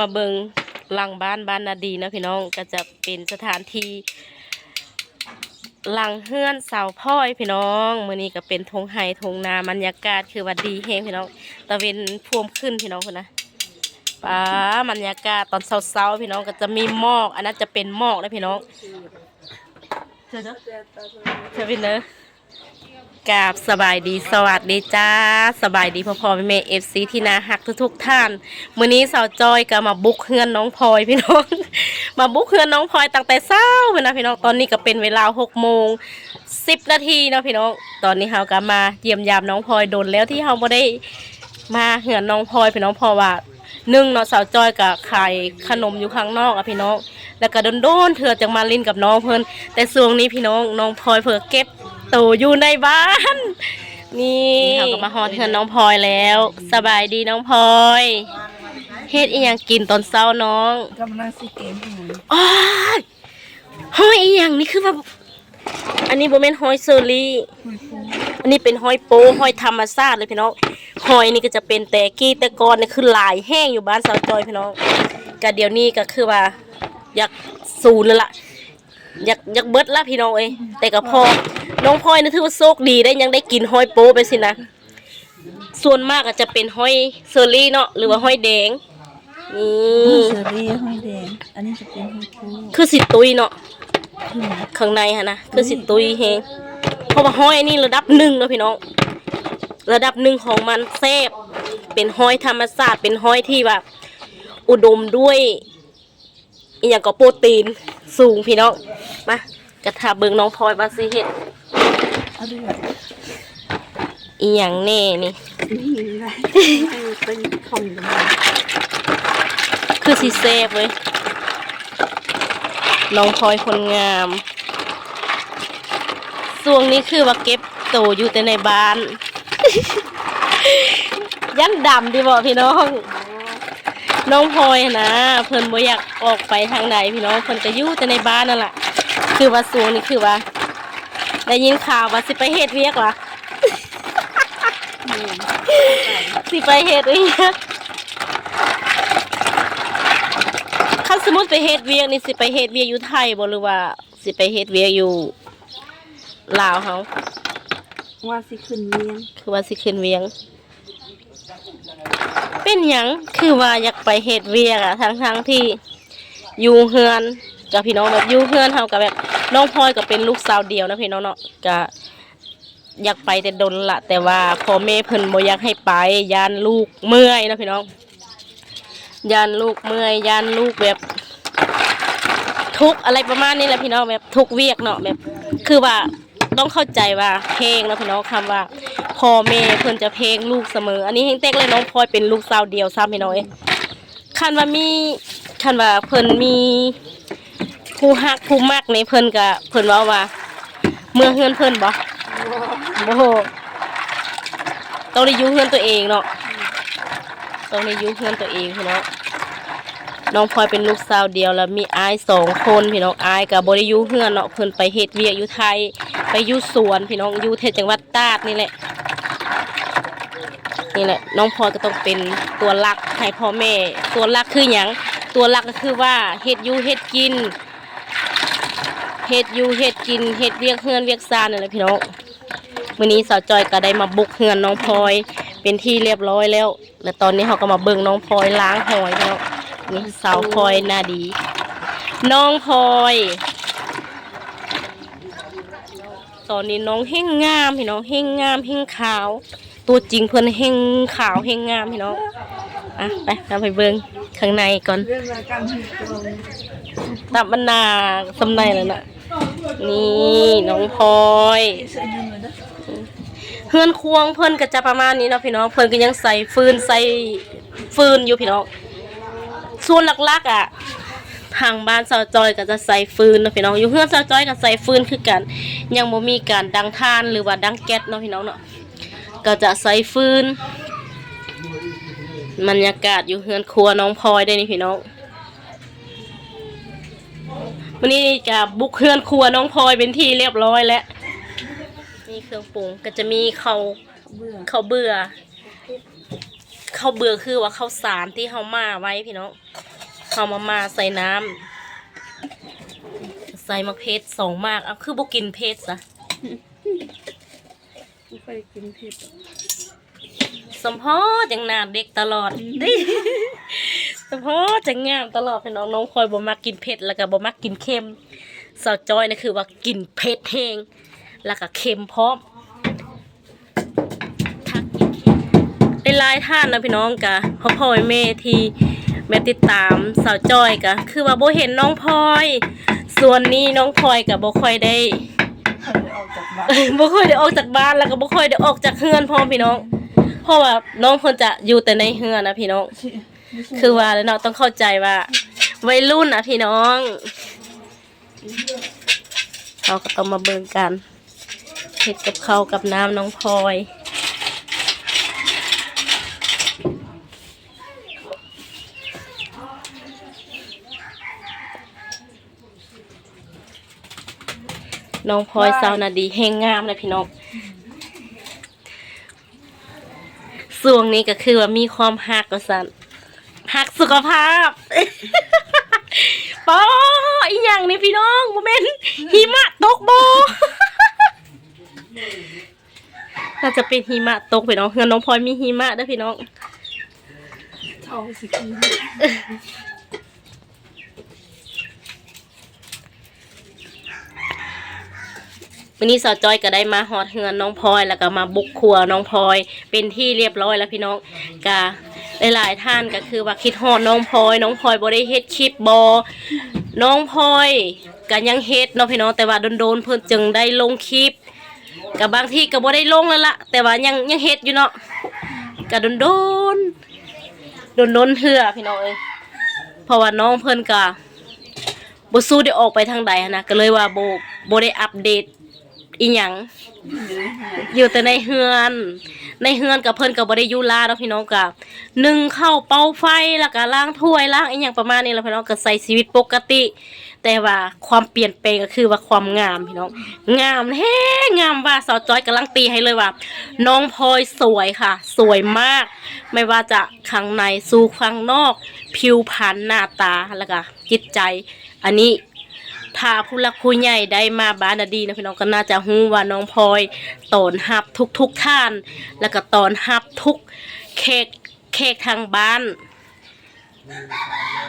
มาเบิงหลังบ้านบ้านนาดีนะพี่น้องก็จะเป็นสถานที่หลังเฮือนสาวพ่อยพี่น้องมือนี้ก็เป็นทงไห้ทงนาบรรยากาศคือว่าดีแฮงพี่น้องตะเวนพ่วมขึ้นพี่น้องคนนะป้าบรรยากาศตอนเช้าๆพี่น้องก็จะมีหมอก อันนั้นจะเป็นหมอกนะพี่น้องเธอเนอะเธอเป็นเนอะ กาบสบายดีสวัสดีจ้าสบายดีพ่อพ่อแม่แม่เอฟซีที่นาหักทุกๆท่านมื้อนี้สาวจอยก็มาบุกเฮือนน้องพลอยพี่น้อง มาบุกเฮือนน้องพลอยตั้งแต่เช้าเลยนะพี่น้องตอนนี้ก็เป็นเวลาหกโมงสิบนาทีเนาะพี่น้องตอนนี้เราก็มาเยี่ยมยามน้องพลอยโดนแล้วที่เราไม่ได้มาเฮือนน้องพลอยพี่น้องเพอว่าหนึ่งเนาะสาวจอยกับขายขนมอยู่ข้างนอกอะพี่น้อง แล้วก็โดนๆเถื่อจังมาลินกับน้องเพิ่นแต่ช่วงนี้พี่น้องน้องพลอยเพิ่งเก็บ ตัวอยู่ในบ้าน นี่เราก็มาฮอดเฮือนน้องพลอยแล้ว สบายดีน้องพลอยเฮ็ดอีหยังกินตอนเช้าน้องกำลังสิเกมอยู่อ้ายห้อยอีหยังนี่คือแบบอันนี้บ่แม่นห้อยเซอรี่คุยฟูอันนี้เป็นห้อยโป้ห้อยธรรมชาติเลยพี่น้องห้อยนี่ก็จะเป็นแต่กี้แต่กอนนี่คือหลายแห้งอยู่บ้านสาวจอยพี่น้องก็เดี๋ยวนี้ก็คือว่าอยากสูนแล้วล่ะ อยากอยากเบิดละพี่น้องเอ้ยแต่ก็พอน้องพลอยนี่ถือว่าโชคดีได้ยังได้กินห้อยโป้ไปสินะส่วนมากก็จะเป็นห้อยเซอรี่เนาะหรือว่าห้อยแดงนี่เชอรี่ห้อยแดง อันนี้จะเป็นห้อยฟูคือสิตุยเนาะขึ้นข้างในฮะนะคือสิตุยเฮงเพราะว่าห้อยอันนี้ระดับหนึ่งเนาะพี่น้องระดับหนึ่งของมันแซ่บเป็นห้อยธรรมศาสตร์เป็นห้อยที่แบบอุดมด้วยอหย่างก็โปรตีน สูงพี่น้องมากระทาเบิงน้องพลอยบาซิเฮ็ดเอาด้วยอีหยังแน่นี่นี่ไงให้เป็นของดำคือสิแซ่บเว้ยน้องพลอยคนงามช่วงนี้คือว่าเก็บโตวอยู่แต่ในบ้าน ยันดำดีบ่พี่น้อง น้องพลอยนะเพิ่นบ่อยากออกไปทางใดพี่น้องเพิ่นก็อยู่แต่ในบ้านนั่นแหละคือว่าสูงนี่คือว่าได้ยินข่าวว่าสิไปเฮ็ดเวียกวะสิไปเฮ็ดเวียกคันสมมุติไปเฮ็ดเวียกนี่สิไปเฮ็ดเวียกอยู่ไทยบ่หรือว่าสิไปเฮ็ดเวียกอยู่ลาวเฮาว่าสิขึ้นเมียง คือว่าสิขึ้นเวียง เป็นหยังคือว่าอยากไปเฮ็ดเวียกอะทั้งทั้งที่อยู่เฮือนกับพี่น้องแบบอยู่เฮือนเฮากับแบบน้องพลอยก็เป็นลูกสาวเดียวนะพี่น้องเนาะก็อยากไปแต่ดนละแต่ว่าพ่อแม่เพิ่นบ่อยากให้ไปยานลูกเมื่อยนะพี่น้องยานลูกเมื่อยยานลูกแบบทุกอะไรประมาณนี้แหละพี่น้องแบบทุกเวียกเนาะแบบ คือว่า ต้องเข้าใจว่าเพลงนะพี่น้องคำว่าพ่อแม่เพิ่นจะเพลงลูกเสมอ อันนี้เฮงเต็กเลยน้องพลอยเป็นลูกสาวเดียวซ้ำพี่น้องเอ้ยคันว่ามีคันว่าเพิ่นมีผู้ฮักผู้มักในเพิ่นก็เพิ่นเว่าว่า เมื่อเฮือนเพิ่นบ่โอ้โหต้องได้อยุ่เฮือนตัวเองเนาะต้องได้อยุ่เฮือนตัวเองพี่น้อง น้องพลอยเป็นลูกสาวเดียวแล้วมีอายสองคนพี่น้องอายกับบริยุเฮือนเนาะเพิ่นไปเฮ็ดเวียกอยู่ไทย ไปอยู่สวนพี่น้องอยู่เทศจังหวัดตราดนี่แหละนี่แหละ น้องพลอยก็ต้องเป็นตัวหลักให้พ่อแม่ ตัวหลักคือหยังตัวหลักก็คือว่าเฮ็ดอยู่เฮ็ดกินเฮ็ดอยู่เฮ็ดกินเฮ็ดเวียกเฮือนเวียกซานนี่แหละพี่น้องมื้อนี้สาวจอยก็ได้มาบุกเฮือนน้องพลอย เป็นที่เรียบร้อยแล้ว และตอนนี้เขาก็มาเบิ่งน้องพลอยล้างหอยพี่น้อง นี่สาวพลอยนาดี น้องพลอยตอนนี้น้องเฮงงามพี่น้องเฮงงามเฮงขาว ตัวจริงเพิ่นเฮงขาวเฮงงามพี่น้องอะไปเราไปเบิ่งข้างในก่อนตับบรรณาสำในเลยนะนี่น้องพลอยเสื้อนควงเพิ่อนก็จะประมาณนี้เนาะพี่น้องเพิ่อนก็ยังใส่ฟืนใส่ฟืนอยู่พี่น้อง ส่วนหลักๆอะทางบ้านสาวจอยก็จะใส่ฟืนเนาะพี่น้องอยู่เพื่อนสาวจอยก็ใส่ฟืนคือกัน ยังบ่มีการดังทานหรือว่าดังแก๊สเนาะพี่น้องเนาะก็จะใส่ฟืนบรรยากาศอยู่เฮือนครัวน้องพลอยได้นี่พี่น้องวันนี้จะบุกเฮือนครัวน้องพลอยเป็นที่เรียบร้อยแล้วนี่เครื่องปรุงก็จะมีเขาเบื่อข้าเบื่อ ข้าวเบื่อคือว่าข้าวสารที่เขามาไว้พี่น้องเอามามาใส่น้ำใส่มะเพชรสองมากเอาคือบ่กินเพชรซะไม่ค่อยกินเผ็ดสมพอจังหน้าเด็กตลอดดิสมพอจังงามตลอดพี่น้องน้องคอยบ่มักกินเผ็ดแล้วก็บ่มักกินเค็มสาวจอยนี่คือว่ากินเผ็ดแห้งแล้วก็เค็มพร้อมทักกินเค็มได้ หลายท่านนะพี่น้องกะพ่อพ่อแม่ที่แม่ติดตามสาวจอยกะคือว่าโบเห็นน้องพลอย ส่วนนี้น้องพลอยก็บ่ค่อยได้เขาได้ออกจากบ้านบ่ค่อยได้ออกจากบ้านแล้วก็บ่ค่อยได้ออกจากเฮือนพร้อพี่น้อง เพราะว่าน้องเพิ่นจะอยู่แต่ในเฮือนนะพี่น้อง คือว่าแล้วเนาะต้องเข้าใจว่าวัยรุ่นนะพี่น้องเราก็ต้องมาเบิ่งกันเฮ็ดกับข้าวกับน้ำน้องพลอย น้องพลอยสาวนาดีแห้งงามเลยพี่น้องส่วงนี้ก็คือว่ามีความหักก็สันหักสุขภาพปออีหยังนี่พี่น้องโมเมนหิมะตกโบน่าจะเป็นหิมะตกพี่น้องเงินน้องพลอยมีหิมะเด้อพี่น้องเอาสิกิน วันนี้สาวจอยก็ได้มาฮอดเฮือนน้องพลอยแล้วก็มาบุกครัวน้องพลอย เป็นที่เรียบร้อยแล้วพี่น้องกะหลายๆท่านก็คือว่าคิดฮอดน้องพลอย น้องพลอยบ่ได้เฮ็ดคลิปบอน้องพลอยก็ยังเฮ็ดเนาะพี่น้องแต่ว่าโดนๆเพิ่นจึงได้ลงคลิปกับบางที่ก็บ่ได้ลงแล้วล่ะแต่ว่ายังยังเฮ็ดอยู่เนาะก็โดนๆโดนๆเทื่อพี่น้องเอ้ยเพราะว่าน้องเพิ่นก็บ่สู้ได้ออกไปทางใดนนะก็เลยว่าบ่บ่ได้อัปเดต อีหยังอยู่ในห้องอยู่แต่ในเฮือน ในเฮือนกับเพิ่นกับบ่ได้อยู่ลาเนาะพี่น้องกับนึ่งข้าวเป่าไฟแล้วก็ล้างถ้วยล้างอีหยังประมาณนี้แล้วพี่น้องก็ใส่ชีวิตปกติ แต่ว่าความเปลี่ยนแปลงก็คือว่าความงามพี่น้อง งามแท้งามว่าสาวจอยกำลังตีให้เลยว่า น้องพลอยสวยค่ะ สวยมาก ไม่ว่าจะข้างในสู่ข้างนอก ผิวพรรณหน้าตาแล้วก็จิตใจ อันนี้ ถ้าผู้หลักผู้ใหญ่ได้มาบ้านนาดีนะพี่น้องก็น่าจะฮู้ว่าน้องพลอยตอนรับทุกทุกท่าน แล้วก็ตอนรับทุกเค้กเค้กทางบ้าน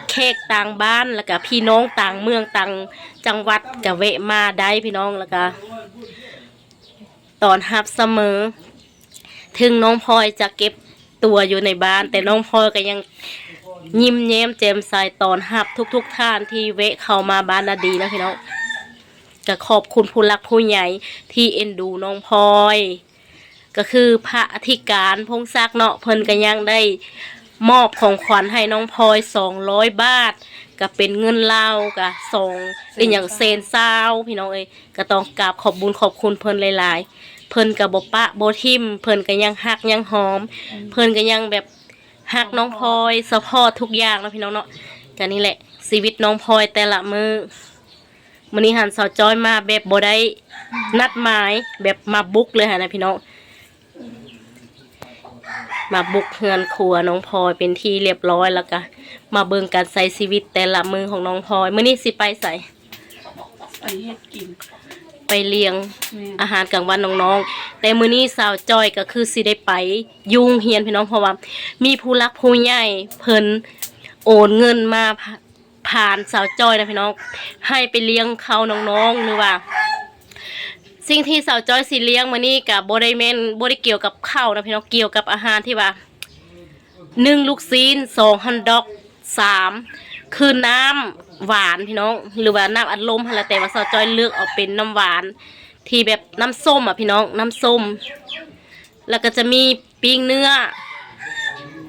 เค้กต่างบ้านแล้วก็พี่น้องต่างเมืองต่างจังหวัดก็แวะมาได้พี่น้องแล้วก็ตอนรับเสมอ ถึงน้องพลอยจะเก็บตัวอยู่ในบ้าน แต่น้องพลอยก็ยัง ยิ้มแย้มแจ่มใสตอนหับทุกๆทท่านที่เวะเข้ามาบ้านนาดีนะพี่น้องก็ขอบคุณผู้รักผู้ใหญ่ที่เอ็นดูน้องพลอย ก็คือพระอธิการพงศักดิ์เนาะเพิ่นก็ยังได้มอบของขวัญให้น้องพลอยสองร้อยบาทก็เป็นเงินเลาก็สองเป็นอย่างเซนซาวพี่น้องเอ้ยก็ต้องกราบขอบบุญขอบคุณเพิ่นหลาย ๆ เพิ่นกับบปะโบทิม เพิ่นก็ยังฮักยังหอม เพิ่นก็ยังแบบ หักน้องพลอยสปอร์ตทุกอย่างแล้วพี่น้องเนาะกันนี่แหละ ชีวิตน้องพลอยแต่ละมือมื้อนี้หันสาวจอยมาแบบบ่ได้นัดหมายแบบมาบุกเลยฮะนะพี่น้องมาบุกเฮือนครัวน้องพลอยเป็นที่เรียบร้อยแล้วก็มาเบิ่งการใส่ชีวิตแต่ละมือของน้องพลอยมื้อนี้สิไปใส่ไปเฮ็ดกิน ไปเลี้ยงแม่อาหารกลางวันน้องๆ แต่มื้อนี้สาวจอยก็คือสิได้ไปยุงเฮียนพี่น้องเพราะว่า มีผู้รักผู้ใหญ่เพิ่นโอนเงินมาผ่าผ่านสาวจอยนะพี่น้อง ให้ไปเลี้ยงเขาน้องๆหรือว่า สิ่งที่สาวจอยสิเลี้ยงมื้อนี้ก็บ่ได้แม่นบ่ได้เกี่ยวกับข้าวนะพี่น้องเกี่ยวกับอาหารที่ว่าหนึ่งลูกซีนสองฮันดอกสามคือน้ำ หวานพี่น้อง หรือว่าน้ำอัดลมหั่นแหละแต่ว่าสาวจอยเลือกเอาเป็นน้ำหวาน ที่แบบน้ำส้มอะพี่น้องน้ำส้ม แล้วก็จะมีปิ้งเนื้อ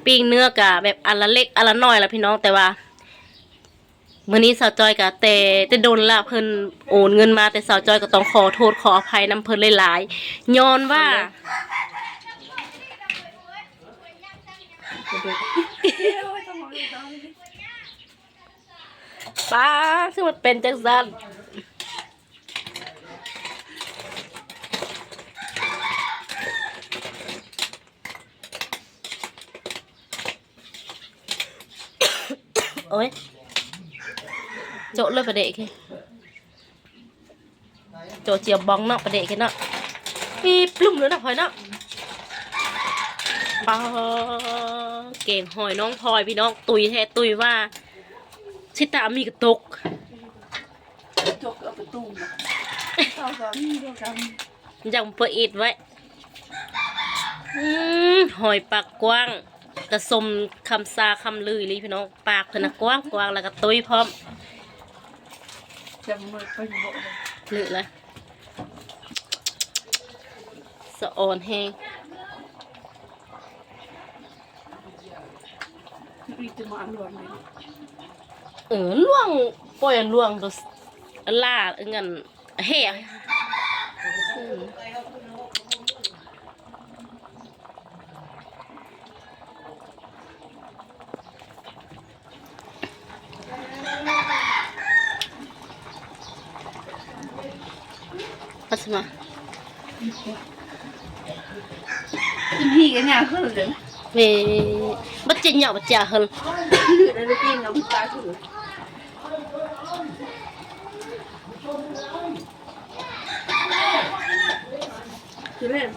ปิ้งเนื้อกะแบบอันละเล็กอันละน้อยละพี่น้องแต่ว่ามื้อนี้สาวจอยกะแต่แต่โดนละเพิ่นโอนเงินมาแต่สาวจอยก็ต้องขอโทษขออภัยนํเพิ่นหลายๆย้อนว่า ป้าคือมันเป็นจังซั่นโอ้ยโจเลยประเดะเคโจเจียวบองเนาะประเดะเคเนาะปีปลุ่มเลยนะพลอยเนาะปาเก่งหอยน้องพลอยพี่น้องตุยแท้ตุยว่า ชิตามีกระตกจกเอาไปตุ้มเอาสามีเดียวกันยังเปิดอิดไว้อืมหอยปากกว้าง กระสมคำซาคำลือเลยพี่น้อง ปากเพนนะกว้างกว้างแล้วก็ตุยพร้อมจะมือไปบอกเลยหรือละสะออนแห้งรีบจะมาอันรวนเลย เออล่วงปล่อยอันล่วงตัวล่าเงินเฮ่อืมปัสมากินพี่กันเนี่ยคือเลยเวบัจเจนเหยาบัจจาเฮลคือได้กินกับตาคือคือเล่นจีนนะเอาเกยเวท เทป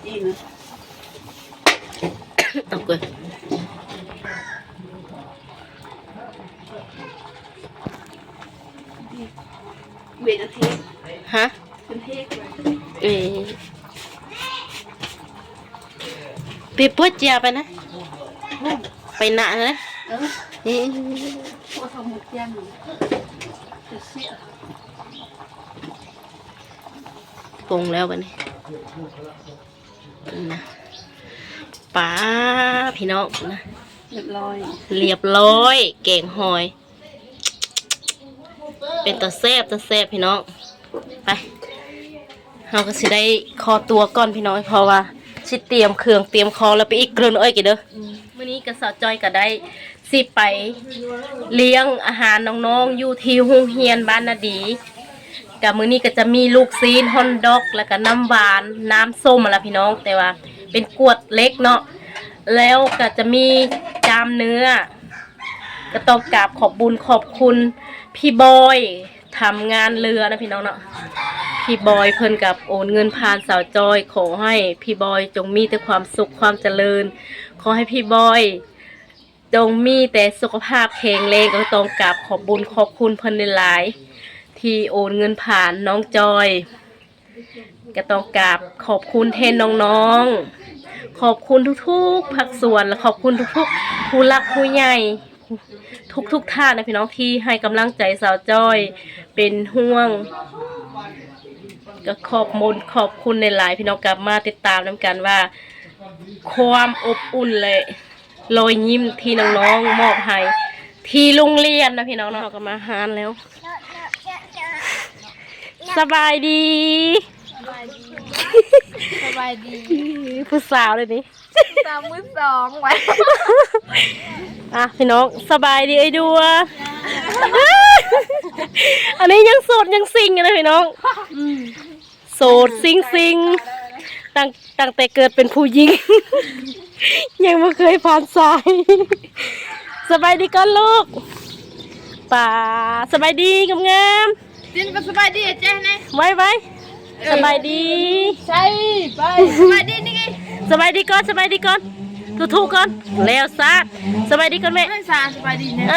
ฮะเป็นเทปเลยเอไปปวดเจียไปนะ ไปหนาเลยเออเอ๊ะพวกทำหมดยังจะเสียปรุงแล้วบันนี้ นะป้าพี่น้องนะเรียบร้อย เรียบร้อย เก่งหอย เป็นตะแซบตะแซบพี่น้องไปเราก็สิได้คอตัวก่อนพี่น้องเพราะว่าสิเตรียมเครื่องเตรียมคอแล้วไปอีกเกลือนอ้อยกี่เด้ออมื้อนี้กระสาวจอยก็ได้สิไป เลี้ยงอาหารน้องๆอยู่ที่โรงเรียนบ้านนาดี กับมื้อนี้ก็จะมีลูกซีนฮอนดอก แล้วก็น้ำหวาน น้ำส้มอะไรพี่น้องแต่ว่า เป็นกวดเล็กเนาะแล้วก็จะมีจามเนื้อ ก็ต้องกราบขอบบุญขอบคุณ พี่บอยทำงานเรือนะพี่น้องเนาะพี่บอยเพิ่นกับโอนเงินผ่านสาวจอย ขอให้พี่บอยจงมีแต่ความสุขความเจริญ ขอให้พี่บอยจงมีแต่สุขภาพแข็งแรงก็ต้องกราบขอบบุญขอบคุณเพิ่นหลายๆ ที่โอนเงินผ่านน้องจอยก็ต้องกราบขอบคุณแทนน้องๆ ขอบคุณทุกๆภาคส่วนและขอบคุณทุกๆ ผู้รักผู้ใหญ่ ทุกๆท่านนะพี่น้องที่ให้กำลังใจสาวจ้อยเป็นห่วง ก็ขอบมนขอบคุณในหลายพี่น้องกลับมาติดตามน้ำกันว่า ความอบอุ่นเลยรอยยิ้มที่น้องๆมอบให้ที่โรงเรียนนะพี่น้องเนาะก็มาหานแล้ว สบายดีสบายดีผู้สาวเลยนี่ตามมือสองไว้อะพี่น้องสบายดีไอ้ดัวอันนี้ยังโสดยังซิงอยู่นะพี่น้องโสดซิงซิงตั้งตั้งแต่เกิดเป็นผู้หญิง ยังไม่เคยผ่านสายสบายดีก่อนลูกป่าสบายดีงามงามจินก็สบายดีเจ๊นะๆไว้ไว้สบายดี ใช่ไปสบายดีนี่ไงสบายดีก่อนสบายดีก่อนถูกๆก่อนแล้วซะสบายดีก่อนแม่ไม่สาสบายดีนะเอ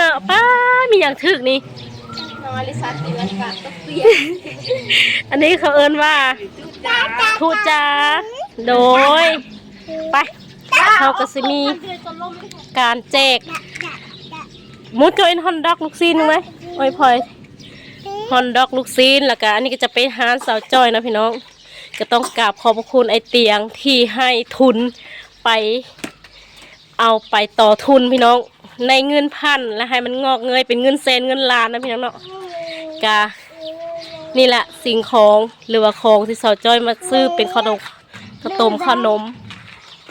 อป้ามีอย่างถึกนี่นอนลิซ่าตีลังกาตกเตียอันนี้เขาเอินว่าทูจาโดย ไปเขาก็จะมีการแจกมุดก็เป็นฮอนดอกลูกซีนไหมโอ้ยพลอย ฮอนดอกลูกซีนแล้วก็อันนี้ก็จะเป็นฮานสาวจ้อยนะพี่น้อง ก็ต้องกราบขอบพระคุณไอเตียงที่ให้ทุนไป เอาไปต่อทุนพี่น้อง ในเงินพันและให้มันงอกเงยเป็นเงินแสนเงินล้านนะพี่น้องเนาะกานี่แหละสิ่งของหรือว่าของที่สาวจ้อยมาซื้อเป็นขนมขนมขนม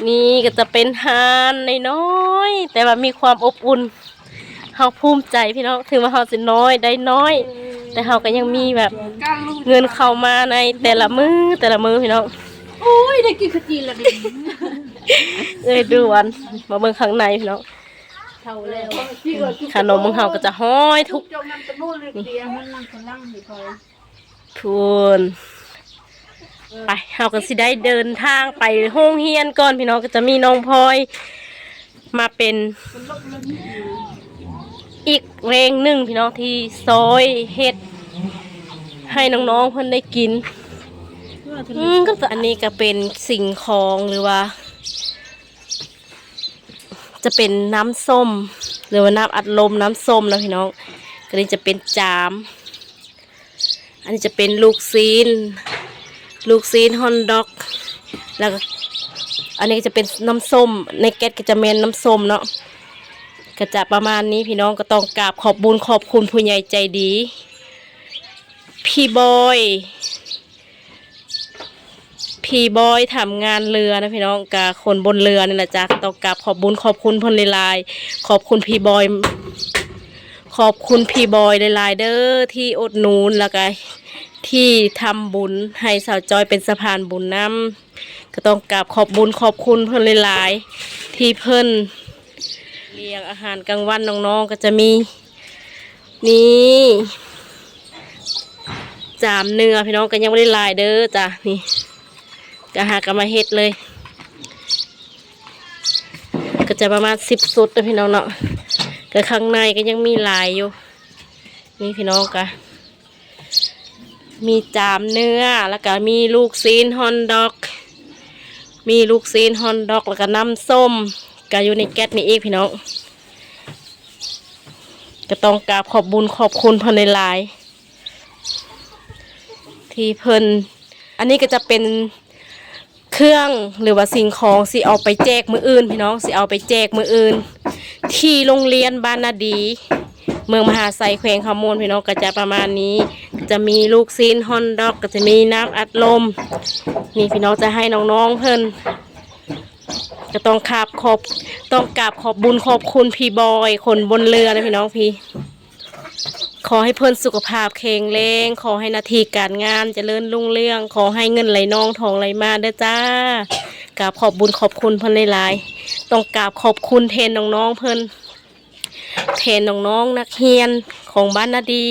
นี่ก็จะเป็นฮานในน้อยแต่ว่ามีความอบอุ่นเฮาภูมิใจพี่น้องถึงว่าเฮาสิน้อยได้น้อย แต่เฮาก็ยังมีแบบกลางลูกเงินเข้ามาในแต่ละมือแต่ละมือพี่น้องโอ้ยได้กินขจีนละดิเอ้ยด่วนมาเบิ่งข้างในพี่น้องเท่าแล้วที่เกิดทุกขนมของเขาก็จะห้อยทุกเจ้านั่งตะนู่นเลยเตียงมันนั่งคนล่างอยู่คอยทุนไปเฮาก็สิได้เดินทางไปห้องเฮียนก่อนพี่น้องก็จะมีน้องพลอยมาเป็น อีกเรงหนึ่งพี่น้องที่ซอยเฮ็ด ให้น้องๆเพิ่นได้กินอืมก็อันนี้ก็เป็นสิ่งของหรือว่า จะเป็นน้ำส้ม หรือว่าน้ำอัดลมน้ำส้มนะพี่น้องก็นี้จะเป็นจาม อันนี้จะเป็นลูกซีน ลูกซีนฮอนด็อก แล้วก็อันนี้ก็จะเป็นน้ำส้ม ในแก๊สก็จะเมนน้ำส้มเนาะ ก็จะประมาณนี้พี่น้องก็ต้องกราบขอบบุญขอบคุณผู้ใหญ่ใจดี พี่บอย พี่บอยทำงานเรือนะพี่น้องกับคนบนเรือนี่แหละจ้ะต้องกราบขอบบุญขอบคุณเพนหลายๆขอบคุณพี่บอย ขอบคุณพี่บอยหลายเด้อที่อดนูนแล้วก็ที่ทำบุญให้สาวจอยเป็นสะพานบุญน้ำก็ต้องกราบขอบบุญขอบคุณเพิ่นหลายๆที่เพิ่น เลี้ยงอาหารกลางวันน้องๆก็จะมี นี่จามเนื้อพี่น้องก็ยังไม่ได้ลายเด้อจ้ะนี่ก็หากันมาเฮ็ดเลย ก็จะประมาณสิบสุดนะพี่น้องเนาะแต่ข้างในก็ยังมีลายอยู่ นี่พี่น้องกะมีจามเนื้อแล้วก็มีลูกซีนฮอนดอก มีลูกซีนฮอนดอกแล้วก็น้ำส้ม ก็อยู่ในแก๊สนี่เอีกพี่น้องก็ต้องกราบขอบบุญขอบคุณเพิ่นในลาย ที่เพิ่นอันนี้ก็จะเป็นเครื่องหรือว่าสิ่งของสิเอาไปแจกมืออื่น พี่น้องสิเอาไปแจกมืออื่น ที่โรงเรียนบ้านนาดี เมืองมหาไซแขวงขมวนพี่น้องก็จะประมาณนี้ จะมีลูกซีนฮอนดอกก็จะมีน้ำอัดลมนี่พี่น้องจะให้น้องๆเพิ่น ก็ต้องขอบขอบต้องกราบขอบบุญขอบคุณพี่บอย คนบนเรือนะพี่น้องพี่ ขอให้เพิ่อนสุขภาพแข็งแรงขอให้นาทีการงานเจริญรุ่งเรือง ขอให้เงินไหลนองทองไหลมาเด้อจ้ากราบขอบบุญขอบคุณเพิ่นหลายๆต้องกราบขอบคุณแทนน้องๆเพิ่อนแทนน้องๆนักเรียนของบ้านนาดี